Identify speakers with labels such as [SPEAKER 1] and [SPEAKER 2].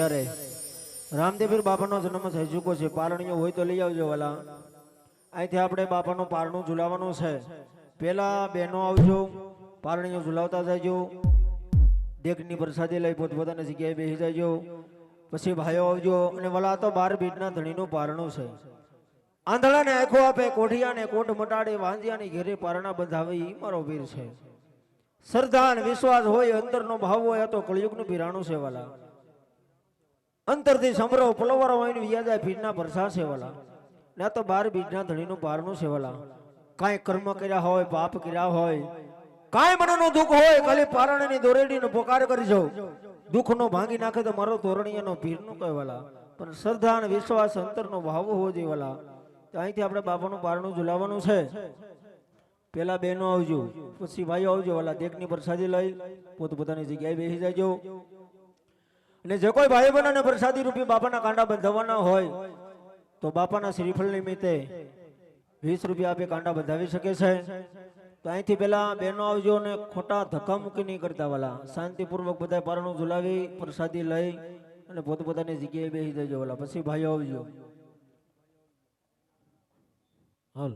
[SPEAKER 1] અત્યારે રામદેવીર બાપાનો જન્મ થઈ ચૂક્યો છે. પારણીઓ હોય તો લઈ આવજો વાલા. અહીંથી આપણે બાપાનું પારણું ઝુલાવવાનું છે. પેલા બહેનો આવજો, પારણીઓ ઝુલાવતા જાયજો દેખની પ્રસાદી લઈ પોતપોતાની જગ્યાએ બેસી જાયજો પછી ભાઈઓ આવજો અને વલા તો બાર બીટના ધણીનું પારણું છે. આંધળાને આંખો આપે કોઠિયાને કોટ મટાડે વાંજિયાની ઘેરે પારણા બંધાવે મારો વીર છે. શ્રદ્ધા વિશ્વાસ હોય, અંતરનો ભાવ હોય, આ તો કળિયુગનું બિરાણું છે વાલા. અંતરથી સમરો પલવર હોય વ્યાજા વિયા ભીડના ભરસા સેવાલા? ના તો બાર બીજના ધણીનું પારણું સેવાલા. કાંઈ કર્મ કર્યા હોય, પાપ કર્યા હોય, કાંઈ મનનું દુઃખ હોય, ખાલી પારણની દોરેડીનો પોકાર કરી જાઉં દુઃખનો ભાંગી નાખે તો મારો તોરણીયાનો ભીડનું કહેવાલા. પણ શ્રદ્ધા અને વિશ્વાસ અંતરનો ભાવ હોવો તો અહીંથી આપણે બાપાનું પારણું ઝુલાવવાનું છે. પેલા બહેનો આવજો, પછી ભાઈઓ આવજો, વાલા દેખની પ્રસાદી લઈ, પોતપોતાની જગ્યાએ બેસી જાજો. અને જે કોઈ ભાઈ બહેનોને પ્રસાદી રૂપી બાપાના કાંડા બંધાવવાના હોય, તો બાપાના શ્રીફળ નિમિત્તે વીસ રૂપિયા આપે કાંડા બંધાવી શકે છે. તો અહીંથી પેલા બહેનો આવજો અને ખોટા ધક્કા મૂકી નહીં કરતા વાલા. શાંતિપૂર્વક બધા પારણું ઝુલાવી, પ્રસાદી લઈ અને પોતપોતાની જગ્યાએ બેસી જજો વાલા. પછી ભાઈઓ આવજો. હાલ.